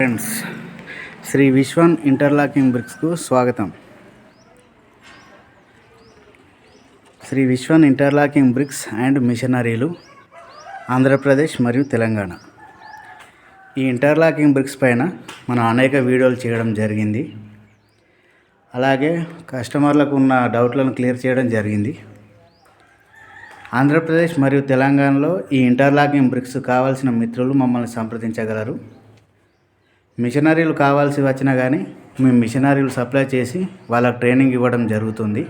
Friends Shri Vishwan interlocking బ్రిక్స్కు స్వాగతం. Shri Vishwan interlocking bricks and మిషనరీలు ఆంధ్రప్రదేశ్ మరియు తెలంగాణ. ఈ ఇంటర్లాకింగ్ బ్రిక్స్ పైన మనం అనేక వీడియోలు చేయడం జరిగింది. అలాగే కస్టమర్లకు ఉన్న డౌట్లను క్లియర్ చేయడం జరిగింది. ఆంధ్రప్రదేశ్ మరియు తెలంగాణలో ఈ ఇంటర్లాకింగ్ బ్రిక్స్ కావాల్సిన మిత్రులు మమ్మల్ని సంప్రదించగలరు. మిషనరీలు కావాల్సి వచ్చినా కానీ మేము మిషనరీలు సప్లై చేసి వాళ్ళకి ట్రైనింగ్ ఇవ్వడం జరుగుతుంది.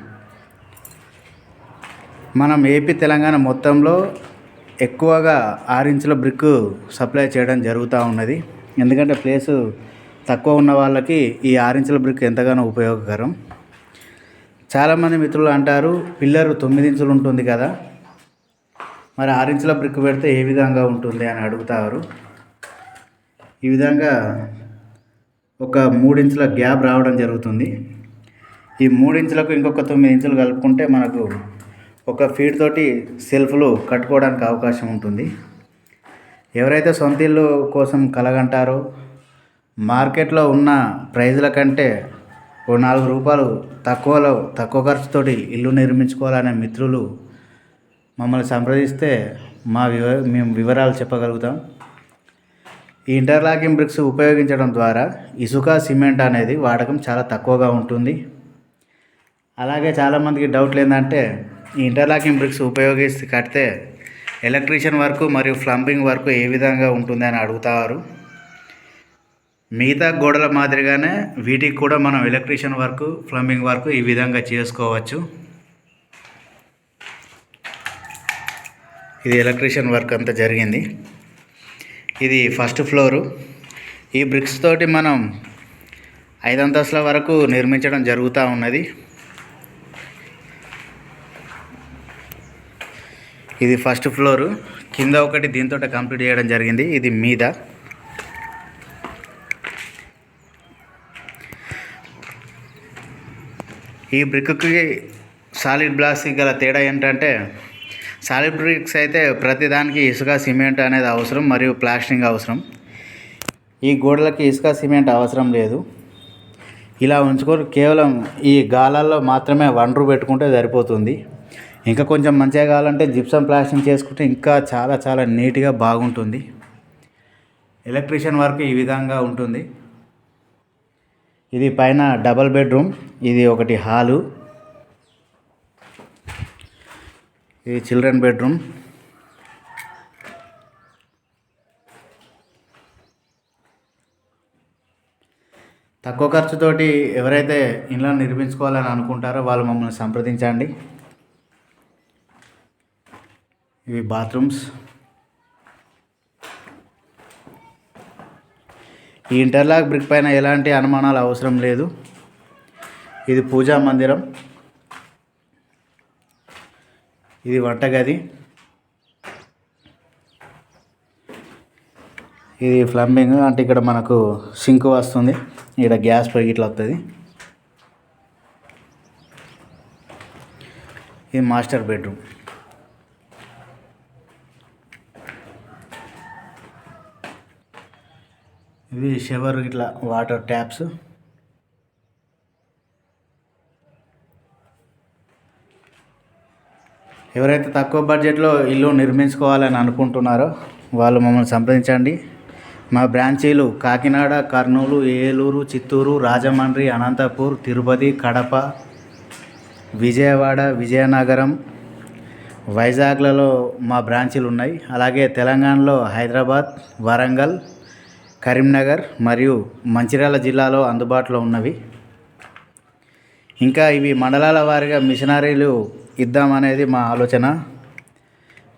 మనం ఏపీ తెలంగాణ మొత్తంలో ఎక్కువగా ఆరించుల బ్రిక్ సప్లై చేయడం జరుగుతూ ఉన్నది. ఎందుకంటే ప్లేసు తక్కువ ఉన్న వాళ్ళకి ఈ ఆరించుల బ్రిక్ ఎంతగానో ఉపయోగకరం. చాలామంది మిత్రులు అంటారు పిల్లరు తొమ్మిది ఇంచులు ఉంటుంది కదా. మరి ఆరించుల బ్రిక్ పెడితే ఏ విధంగా ఉంటుంది అని అడుగుతారు. ఈ విధంగా ఒక మూడించుల గ్యాప్ రావడం జరుగుతుంది. ఈ మూడు ఇంచులకు ఇంకొక తొమ్మిది ఇంచులు కలుపుకుంటే మనకు ఒక ఫీట్ తోటి సెల్ఫ్లు కట్టుకోవడానికి అవకాశం ఉంటుంది. ఎవరైతే సొంత ఇల్లు కోసం కలగంటారో మార్కెట్లో ఉన్న ప్రైజుల కంటే ఓ నాలుగు రూపాయలు తక్కువలో తక్కువ ఖర్చుతోటి ఇల్లు నిర్మించుకోవాలనే మిత్రులు మమ్మల్ని సంప్రదిస్తే మా వివ మేము వివరాలు చెప్పగలుగుతాం. ఈ ఇంటర్లాకింగ్ బ్రిక్స్ ఉపయోగించడం ద్వారా ఇసుక సిమెంట్ అనేది వాడకం చాలా తక్కువగా ఉంటుంది. అలాగే చాలామందికి డౌట్లు ఏంటంటే ఈ ఇంటర్లాకింగ్ బ్రిక్స్ ఉపయోగిస్తే కడితే ఎలక్ట్రీషియన్ వర్క్ మరియు ప్లంబింగ్ వర్క్ ఏ విధంగా ఉంటుంది అని అడుగుతారు. మిగతా గోడల మాదిరిగానే వీటికి కూడా మనం ఎలక్ట్రీషియన్ వర్క్ ప్లంబింగ్ వర్క్ ఈ విధంగా చేసుకోవచ్చు. ఇది ఎలక్ట్రీషియన్ వర్క్ అంతా జరిగింది. ఇది ఫస్ట్ ఫ్లోరు. ఈ బ్రిక్స్ తోటి మనం ఐదు అంతస్తుల వరకు నిర్మించడం జరుగుతూ ఉన్నది. ఇది ఫస్ట్ ఫ్లోరు. కింద ఒకటి దీంతో కంప్లీట్ చేయడం జరిగింది. ఇది మీద. ఈ బ్రిక్కి సాలిడ్ బ్లాక్స్కి గల తేడా ఏంటంటే సాలిడ్ బ్రిక్స్ అయితే ప్రతిదానికి ఇసుక సిమెంట్ అనేది అవసరం మరియు ప్లాస్టింగ్ అవసరం. ఈ గోడలకి ఇసుక సిమెంట్ అవసరం లేదు. ఇలా ఉంచుకొని కేవలం ఈ గాలాల్లో మాత్రమే వండ్రు పెట్టుకుంటే సరిపోతుంది. ఇంకా కొంచెం మంచిగా కావాలంటే జిప్సం ప్లాస్టింగ్ చేసుకుంటే ఇంకా చాలా చాలా నీట్గా బాగుంటుంది. ఎలక్ట్రీషియన్ వర్క్ ఈ విధంగా ఉంటుంది. ఇది పైన డబల్ బెడ్రూమ్ ఇది ఒకటి హాలు. ఇది చిల్డ్రన్ బెడ్రూమ్. తక్కువ ఖర్చుతోటి ఎవరైతే ఇంట్లో నిర్మించుకోవాలని అనుకుంటారో వాళ్ళు మమ్మల్ని సంప్రదించండి. ఇవి బాత్రూమ్స్. ఈ ఇంటర్లాక్ బ్రిక్ పైన ఎలాంటి అనుమానాలు అవసరం లేదు. ఇది పూజా మందిరం. ఇది వంటగది. ఇది ప్లంబింగ్ అంటే ఇక్కడ మనకు సింక్ వస్తుంది. ఇక్కడ గ్యాస్ పొయ్యి ఇట్లా వస్తుంది ఇది మాస్టర్ బెడ్రూమ్ ఇది షవర్ ఇట్లా వాటర్ ట్యాప్స్ ఎవరైతే తక్కువ బడ్జెట్లో ఇల్లు నిర్మించుకోవాలని అనుకుంటున్నారో వాళ్ళు మమ్మల్ని సంప్రదించండి. మా బ్రాంచీలు కాకినాడ కర్నూలు ఏలూరు చిత్తూరు రాజమండ్రి అనంతపూర్ తిరుపతి కడప విజయవాడ విజయనగరం వైజాగ్లలో మా బ్రాంచీలు ఉన్నాయి. అలాగే తెలంగాణలో హైదరాబాద్ వరంగల్ కరీంనగర్ మరియు మంచిర్యాల జిల్లాలో అందుబాటులో ఉన్నవి. ఇంకా ఇవి మండలాల వారీగా మిషనరీలు ఇద్దామనేది మా ఆలోచన.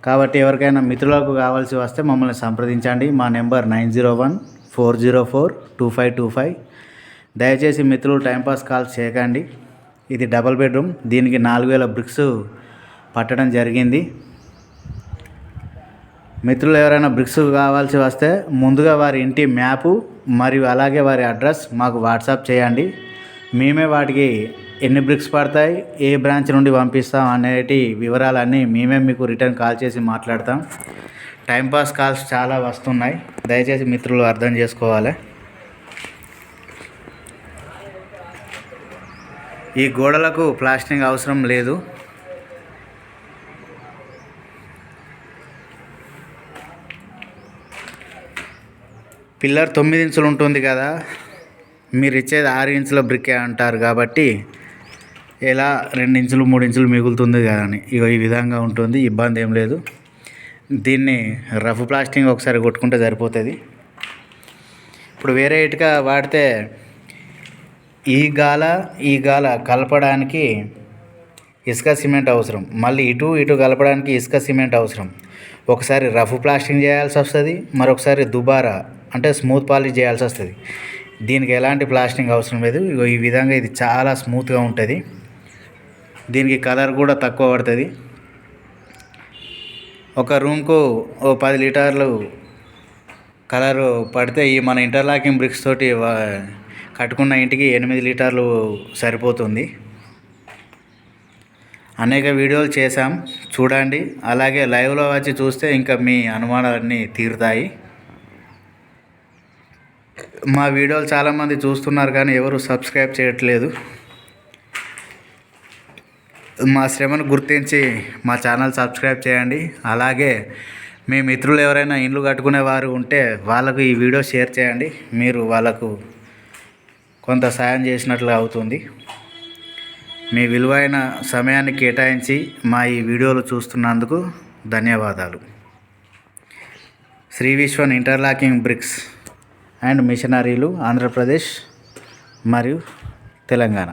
కాబట్టి ఎవరికైనా మిత్రులకు కావాల్సి వస్తే మమ్మల్ని సంప్రదించండి. మా number nine zero one four zero four two five two five. దయచేసి మిత్రులు టైంపాస్ కాల్స్ చేయకండి. ఇది డబల్ బెడ్రూమ్. దీనికి నాలుగు వేల బ్రిక్స్ పట్టడం జరిగింది. మిత్రులు ఎవరైనా బ్రిక్స్ కావాల్సి వస్తే ముందుగా వారి ఇంటి మ్యాపు మరియు అలాగే వారి అడ్రస్ మాకు వాట్సాప్ చేయండి. మేమే వాటికి ఎన్ని బ్రిక్స్ పడతాయి ఏ బ్రాంచ్ నుండి పంపిస్తాం అనేటి వివరాలన్నీ మేమే మీకు రిటర్న్ కాల్ చేసి మాట్లాడతాం. టైంపాస్ కాల్స్ చాలా వస్తున్నాయి. దయచేసి మిత్రులు అర్థం చేసుకోవాలి. ఈ గోడలకు ప్లాస్టింగ్ అవసరం లేదు. పిల్లర్ తొమ్మిది ఇంచులు ఉంటుంది కదా మీరు ఇచ్చేది ఆరు ఇంచుల బ్రికే అంటారు కాబట్టి ఎలా రెండు ఇంచులు మూడు ఇంచులు మిగులుతుంది కదా అని. ఇగో ఈ విధంగా ఉంటుంది ఇబ్బంది ఏం లేదు. దీన్ని రఫ్ ప్లాస్టింగ్ ఒకసారి కొట్టుకుంటే సరిపోతుంది. ఇప్పుడు వేరే ఇటుక వాడితే ఈ గాల ఈ గాల కలపడానికి ఇసుక సిమెంట్ అవసరం. మళ్ళీ ఇటు ఇటు కలపడానికి ఇసుక సిమెంట్ అవసరం. ఒకసారి రఫ్ ప్లాస్టింగ్ చేయాల్సి వస్తుంది మరొకసారి దుబారా అంటే స్మూత్ పాలిష్ చేయాల్సి వస్తుంది. దీనికి ఎలాంటి ప్లాస్టింగ్ అవసరం లేదు. ఇగో ఈ విధంగా ఇది చాలా స్మూత్గా ఉంటుంది. దీనికి కలర్ కూడా తక్కువ పడుతుంది. ఒక రూమ్కు ఓ పది లీటర్లు కలరు పడితే ఈ మన ఇంటర్లాకింగ్ బ్రిక్స్ తోటి కట్టుకున్న ఇంటికి ఎనిమిది లీటర్లు సరిపోతుంది. అనేక వీడియోలు చేశాం. చూడండి. అలాగే లైవ్లో వచ్చి చూస్తే ఇంకా మీ అనుమానాలన్నీ తీరుతాయి. మా వీడియోలు చాలామంది చూస్తున్నారు కానీ ఎవరు సబ్స్క్రైబ్ చేయట్లేదు. మా శ్రమను గుర్తించి మా ఛానల్ సబ్స్క్రైబ్ చేయండి. అలాగే మీ మిత్రులు ఎవరైనా ఇండ్లు కట్టుకునే వారు ఉంటే వాళ్ళకు ఈ వీడియో షేర్ చేయండి. మీరు వాళ్ళకు కొంత సాయం చేసినట్లు అవుతుంది. మీ విలువైన సమయాన్ని కేటాయించి మా ఈ వీడియోలు చూస్తున్నందుకు ధన్యవాదాలు. Shri Vishwan interlocking bricks and మిషనరీలు ఆంధ్రప్రదేశ్ మరియు తెలంగాణ.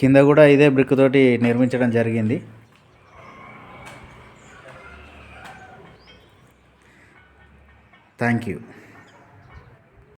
కింద కూడా ఇదే బ్రిక్ తోటి నిర్మించడం జరిగింది. Thank you